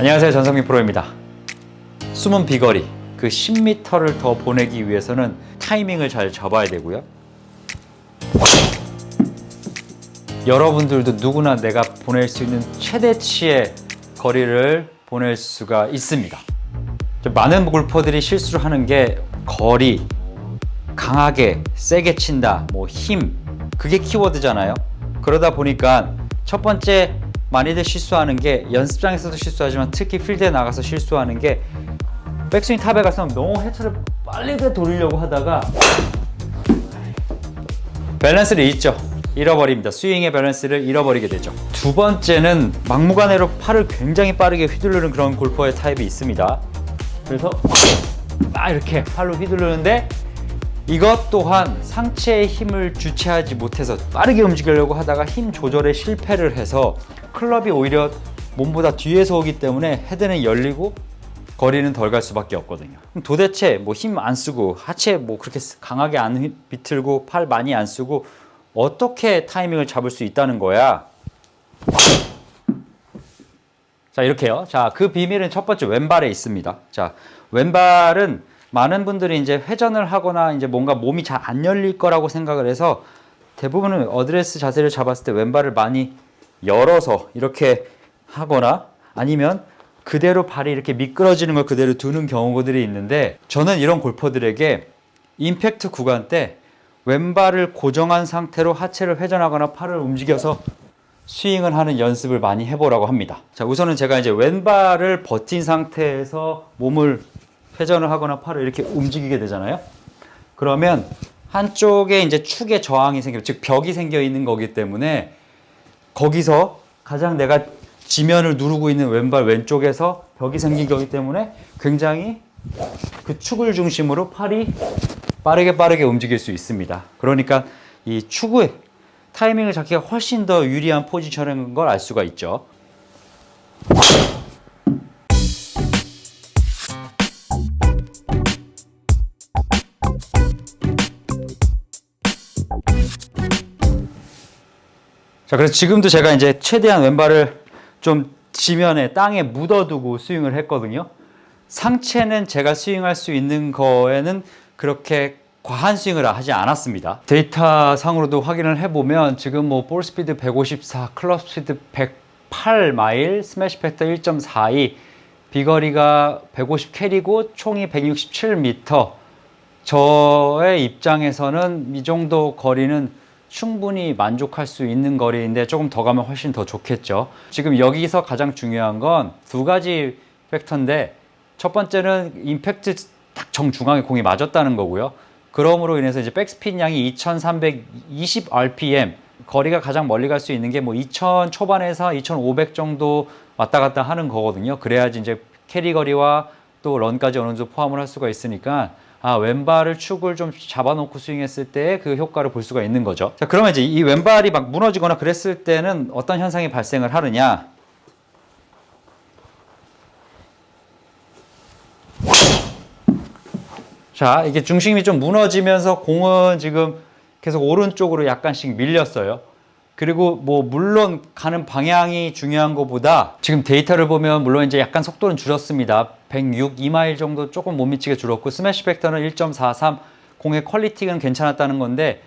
안녕하세요 전성민 프로입니다. 숨은 비거리 그 10m를 더 보내기 위해서는 타이밍을 잘 잡아야 되고요. 여러분들도 누구나 내가 보낼 수 있는 최대치의 거리를 보낼 수가 있습니다. 많은 골퍼들이 실수를 하는 게 거리, 강하게, 세게 친다, 뭐 힘, 그게 키워드잖아요. 그러다 보니까 첫 번째 많이들 실수하는 게 연습장에서도 실수하지만 특히 필드에 나가서 실수하는 게 백스윙 탑에 가서 너무 해처를 빨리 돌리려고 하다가 밸런스를 잊죠. 잃어버립니다. 스윙의 밸런스를 잃어버리게 되죠. 두 번째는 막무가내로 팔을 굉장히 빠르게 휘두르는 그런 골퍼의 타입이 있습니다. 그래서 막 이렇게 팔로 휘두르는데 이것 또한 상체의 힘을 주체하지 못해서 빠르게 움직이려고 하다가 힘 조절에 실패를 해서 클럽이 오히려 몸보다 뒤에서 오기 때문에 헤드는 열리고 거리는 덜 갈 수밖에 없거든요. 도대체 뭐 힘 안 쓰고 하체 뭐 그렇게 강하게 안 휘- 비틀고 팔 많이 안 쓰고 어떻게 타이밍을 잡을 수 있다는 거야? 자 이렇게요. 자 그 비밀은 첫 번째 왼발에 있습니다. 자 왼발은 많은 분들이 이제 회전을 하거나 이제 뭔가 몸이 잘 안 열릴 거라고 생각을 해서 대부분은 어드레스 자세를 잡았을 때 왼발을 많이 열어서 이렇게 하거나 아니면 그대로 발이 이렇게 미끄러지는 걸 그대로 두는 경우들이 있는데 저는 이런 골퍼들에게 임팩트 구간 때 왼발을 고정한 상태로 하체를 회전하거나 팔을 움직여서 스윙을 하는 연습을 많이 해보라고 합니다. 자, 우선은 제가 이제 왼발을 버틴 상태에서 몸을 회전을 하거나 팔을 이렇게 움직이게 되잖아요. 그러면 한쪽에 이제 축의 저항이 생겨, 즉 벽이 생겨 있는 거기 때문에 거기서 가장 내가 지면을 누르고 있는 왼발 왼쪽에서 벽이 생긴 거기 때문에 굉장히 그 축을 중심으로 팔이 빠르게 빠르게 움직일 수 있습니다. 그러니까 이 축의 타이밍을 잡기가 훨씬 더 유리한 포지션인 걸 알 수가 있죠. 자, 그래서 지금도 제가 이제 최대한 왼발을 좀 지면에 땅에 묻어두고 스윙을 했거든요. 상체는 제가 스윙할 수 있는 거에는 그렇게 과한 스윙을 하지 않았습니다. 데이터 상으로도 확인을 해보면 지금 뭐 볼 스피드 154, 클럽 스피드 108 마일, 스매시 팩터 1.42, 비거리가 150 캐리고 총이 167m. 저의 입장에서는 이 정도 거리는 충분히 만족할 수 있는 거리인데 조금 더 가면 훨씬 더 좋겠죠. 지금 여기서 가장 중요한 건 두 가지 팩터인데 첫 번째는 임팩트 딱 정중앙에 공이 맞았다는 거고요. 그럼으로 인해서 이제 백스핀 양이 2320 rpm 거리가 가장 멀리 갈 수 있는 게 뭐 2000 초반에서 2500 정도 왔다 갔다 하는 거거든요. 그래야지 이제 캐리 거리와 또 런까지 어느 정도 포함을 할 수가 있으니까 아 왼발을 축을 좀 잡아놓고 스윙했을 때 그 효과를 볼 수가 있는 거죠. 자 그러면 이제 이 왼발이 막 무너지거나 그랬을 때는 어떤 현상이 발생을 하느냐? 자, 이게 중심이 좀 무너지면서 공은 지금 계속 오른쪽으로 약간씩 밀렸어요. 그리고 뭐 물론 가는 방향이 중요한 것보다 지금 데이터를 보면 물론 이제 약간 속도는 줄었습니다. 106, 2마일 정도 조금 못 미치게 줄었고 스매시 팩터는 1.43 공의 퀄리티는 괜찮았다는 건데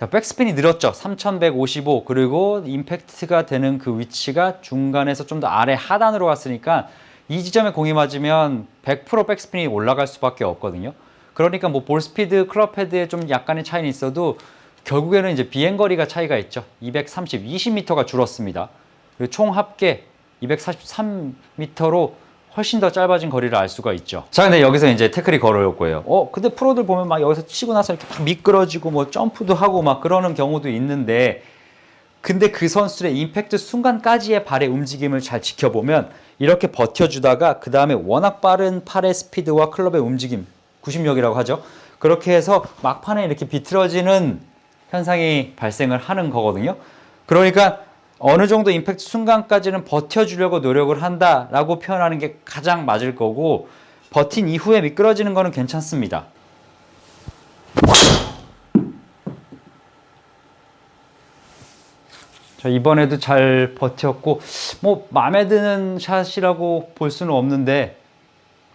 자, 백스핀이 늘었죠. 3155 그리고 임팩트가 되는 그 위치가 중간에서 좀 더 아래 하단으로 갔으니까 이 지점에 공이 맞으면 100% 백스핀이 올라갈 수밖에 없거든요. 그러니까 뭐 볼 스피드, 클럽 헤드에 좀 약간의 차이는 있어도 결국에는 이제 비행 거리가 차이가 있죠. 230, 20m가 줄었습니다. 그리고 총 합계 243m로 훨씬 더 짧아진 거리를 알 수가 있죠. 자, 근데 여기서 이제 태클이 걸어올 거예요. 어, 근데 프로들 보면 막 여기서 치고 나서 이렇게 막 미끄러지고 뭐 점프도 하고 막 그러는 경우도 있는데 근데 그 선수의 임팩트 순간까지의 발의 움직임을 잘 지켜보면 이렇게 버텨주다가 그 다음에 워낙 빠른 팔의 스피드와 클럽의 움직임, 구심력이라고 하죠. 그렇게 해서 막판에 이렇게 비틀어지는 현상이 발생을 하는 거거든요. 그러니까 어느 정도 임팩트 순간까지는 버텨주려고 노력을 한다라고 표현하는 게 가장 맞을 거고 버틴 이후에 미끄러지는 거는 괜찮습니다. 자, 이번에도 잘 버텼고 뭐 마음에 드는 샷이라고 볼 수는 없는데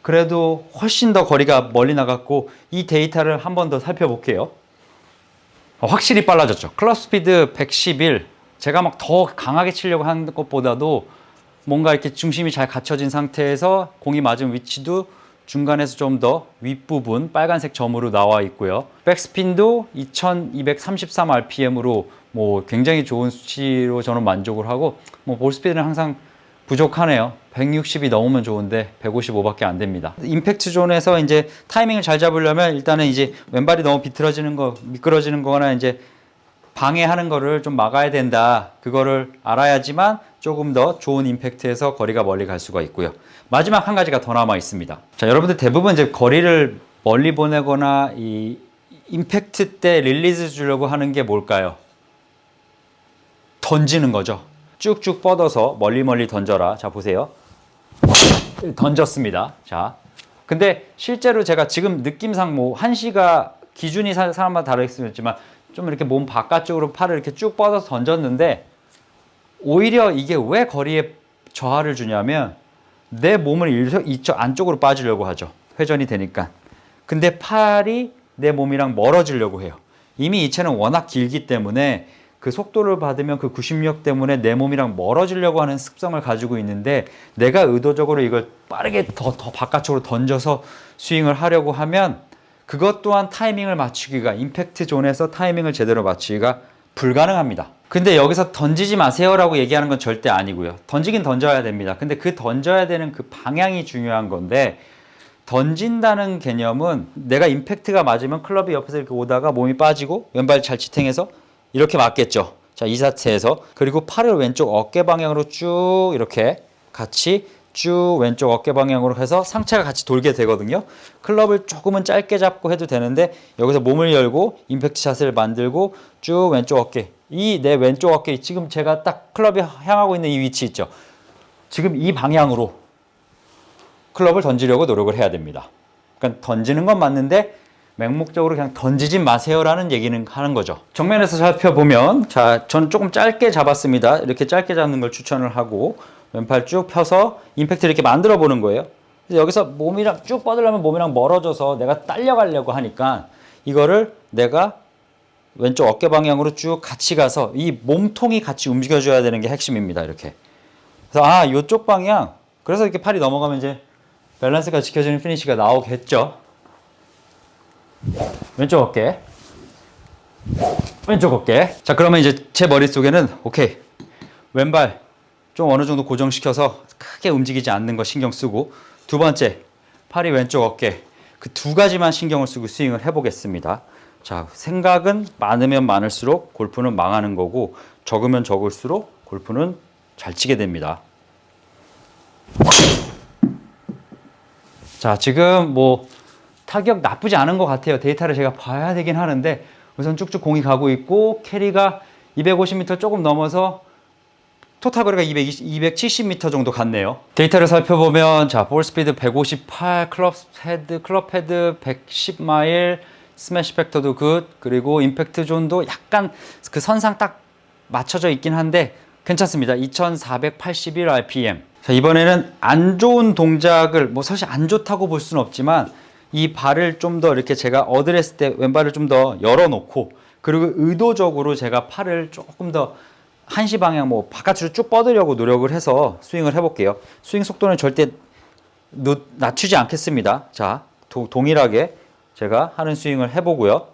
그래도 훨씬 더 거리가 멀리 나갔고 이 데이터를 한 번 더 살펴볼게요. 어, 확실히 빨라졌죠. 클럽 스피드 111. 제가 막 더 강하게 치려고 하는 것보다도 뭔가 이렇게 중심이 잘 갖춰진 상태에서 공이 맞은 위치도 중간에서 좀 더 윗부분 빨간색 점으로 나와 있고요. 백스핀도 2233 rpm으로 뭐 굉장히 좋은 수치로 저는 만족을 하고 뭐 볼스피드는 항상 부족하네요. 160이 넘으면 좋은데 155밖에 안 됩니다. 임팩트 존에서 이제 타이밍을 잘 잡으려면 일단은 이제 왼발이 너무 비틀어지는 거, 미끄러지는 거나 이제 방해하는 거를 좀 막아야 된다. 그거를 알아야지만 조금 더 좋은 임팩트에서 거리가 멀리 갈 수가 있고요. 마지막 한 가지가 더 남아 있습니다. 자, 여러분들 대부분 이제 거리를 멀리 보내거나 이 임팩트 때 릴리즈 주려고 하는 게 뭘까요? 던지는 거죠. 쭉쭉 뻗어서 멀리 멀리 던져라. 자, 보세요. 던졌습니다. 자. 근데 실제로 제가 지금 느낌상 뭐 한시가 기준이 사- 사람마다 있지만 좀 이렇게 몸 바깥쪽으로 팔을 이렇게 쭉 뻗어서 던졌는데 오히려 이게 왜 거리에 저하를 주냐면 내 몸을 이쪽 안쪽으로 빠지려고 하죠. 회전이 되니까. 근데 팔이 내 몸이랑 멀어지려고 해요. 이미 이 채는 워낙 길기 때문에 그 속도를 받으면 그 구심력 때문에 내 몸이랑 멀어지려고 하는 습성을 가지고 있는데 내가 의도적으로 이걸 빠르게 더, 더 바깥쪽으로 던져서 스윙을 하려고 하면 그것 또한 타이밍을 맞추기가 임팩트 존에서 타이밍을 제대로 맞추기가 불가능합니다. 근데 여기서 던지지 마세요라고 얘기하는 건 절대 아니고요. 던지긴 던져야 됩니다. 근데 그 던져야 되는 그 방향이 중요한 건데 던진다는 개념은 내가 임팩트가 맞으면 클럽이 옆에서 이렇게 오다가 몸이 빠지고 왼발 잘 지탱해서 이렇게 맞겠죠. 자, 이 자세에서 그리고 팔을 왼쪽 어깨 방향으로 쭉 이렇게 같이 쭉 왼쪽 어깨 방향으로 해서 상체가 같이 돌게 되거든요. 클럽을 조금은 짧게 잡고 해도 되는데 여기서 몸을 열고 임팩트 샷을 만들고 쭉 왼쪽 어깨 이 내 왼쪽 어깨 지금 제가 딱 클럽이 향하고 있는 이 위치 있죠. 지금 이 방향으로 클럽을 던지려고 노력을 해야 됩니다. 그러니까 던지는 건 맞는데 맹목적으로 그냥 던지지 마세요라는 얘기는 하는 거죠. 정면에서 살펴보면 자, 저는 조금 짧게 잡았습니다. 이렇게 짧게 잡는 걸 추천을 하고 왼팔 쭉 펴서 임팩트를 이렇게 만들어 보는 거예요. 여기서 몸이랑 쭉 뻗으려면 몸이랑 멀어져서 내가 딸려가려고 하니까 이거를 내가 왼쪽 어깨 방향으로 쭉 같이 가서 이 몸통이 같이 움직여줘야 되는 게 핵심입니다. 이렇게. 그래서 아, 이쪽 방향. 그래서 이렇게 팔이 넘어가면 이제 밸런스가 지켜지는 피니시가 나오겠죠. 왼쪽 어깨. 왼쪽 어깨. 자, 그러면 이제 제 머릿속에는 오케이. 왼발 좀 어느 정도 고정시켜서 크게 움직이지 않는 거 신경 쓰고 두 번째 팔이 왼쪽 어깨 그 두 가지만 신경을 쓰고 스윙을 해보겠습니다. 자 생각은 많으면 많을수록 골프는 망하는 거고 적으면 적을수록 골프는 잘 치게 됩니다. 자 지금 뭐 타격 나쁘지 않은 것 같아요. 데이터를 제가 봐야 되긴 하는데 우선 쭉쭉 공이 가고 있고 캐리가 250m 조금 넘어서 토탈 거리가 220, 270m 정도 갔네요. 데이터를 살펴보면 자, 볼 스피드 158, 클럽 헤드, 클럽 헤드 110 마일, 스매시 팩터도 굿, 그리고 임팩트 존도 약간 그 선상 딱 맞춰져 있긴 한데 괜찮습니다. 2481 rpm. 자, 이번에는 안 좋은 동작을 뭐 사실 안 좋다고 볼 수는 없지만 이 발을 좀 더 이렇게 제가 어드레스 때 왼발을 좀 더 열어 놓고 그리고 의도적으로 제가 팔을 조금 더 한시 방향 뭐 바깥으로 쭉 뻗으려고 노력을 해서 스윙을 해볼게요. 스윙 속도는 절대 노- 낮추지 않겠습니다. 자, 도- 동일하게 제가 하는 스윙을 해보고요.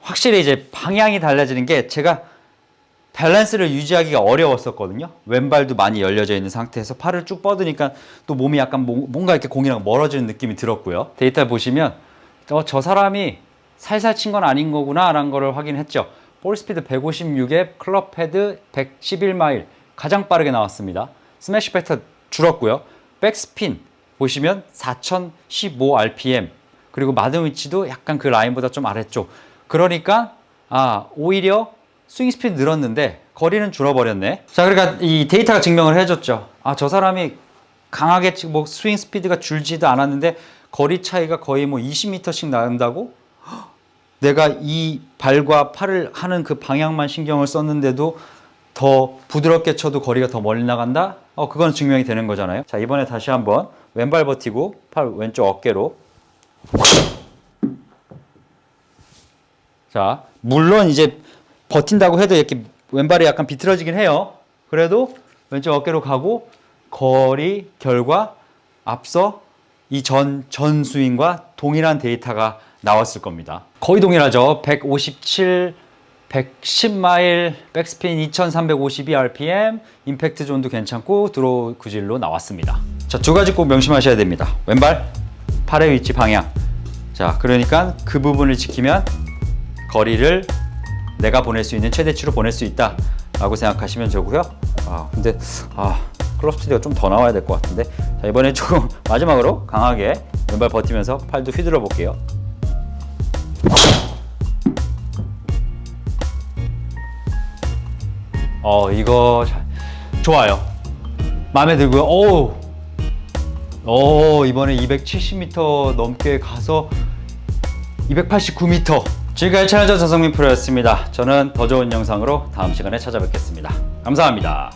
확실히 이제 방향이 달라지는 게 제가 밸런스를 유지하기가 어려웠었거든요. 왼발도 많이 열려져 있는 상태에서 팔을 쭉 뻗으니까 또 몸이 약간 뭐- 뭔가 이렇게 공이랑 멀어지는 느낌이 들었고요. 데이터 보시면 어, 저 사람이 살살 친 건 아닌 거구나 라는 거를 확인했죠. 볼 스피드 156에 클럽 헤드 111마일 가장 빠르게 나왔습니다. 스매시 팩터 줄었고요. 백스핀 보시면 4015 rpm 그리고 마든 위치도 약간 그 라인보다 좀 아래쪽. 그러니까 아 오히려 스윙 스피드 늘었는데 거리는 줄어버렸네. 자, 그러니까 이 데이터가 증명을 해줬죠. 아, 저 사람이 강하게 치- 뭐 스윙 스피드가 줄지도 않았는데 거리 차이가 거의 뭐 20m씩 난다고? 헉, 내가 이 발과 팔을 하는 그 방향만 신경을 썼는데도 더 부드럽게 쳐도 거리가 더 멀리 나간다? 어, 그건 증명이 되는 거잖아요. 자, 이번에 다시 한번 왼발 버티고 팔 왼쪽 어깨로. 자, 물론 이제 버틴다고 해도 이렇게 왼발이 약간 비틀어지긴 해요. 그래도 왼쪽 어깨로 가고 거리 결과 앞서 이 전 전 스윙과 동일한 데이터가 나왔을 겁니다. 거의 동일하죠. 157, 110마일, 백스핀 2352 RPM, 임팩트 존도 괜찮고 드로우 구질로 나왔습니다. 자, 두 가지 꼭 명심하셔야 됩니다. 왼발, 팔의 위치 방향. 자, 그러니까 그 부분을 지키면 거리를 내가 보낼 수 있는 최대치로 보낼 수 있다 라고 생각하시면 되고요. 아, 근데 아, 클럽 스피드가 좀 더 나와야 될 것 같은데. 자, 이번에 조금 마지막으로 강하게 왼발 버티면서 팔도 휘둘러 볼게요. 어, 이거 자- 좋아요. 마음에 들고요. 오. 오, 이번에 270m 넘게 가서 289m. 지금까지 채널저 전성민 프로였습니다. 저는 더 좋은 영상으로 다음 시간에 찾아뵙겠습니다. 감사합니다.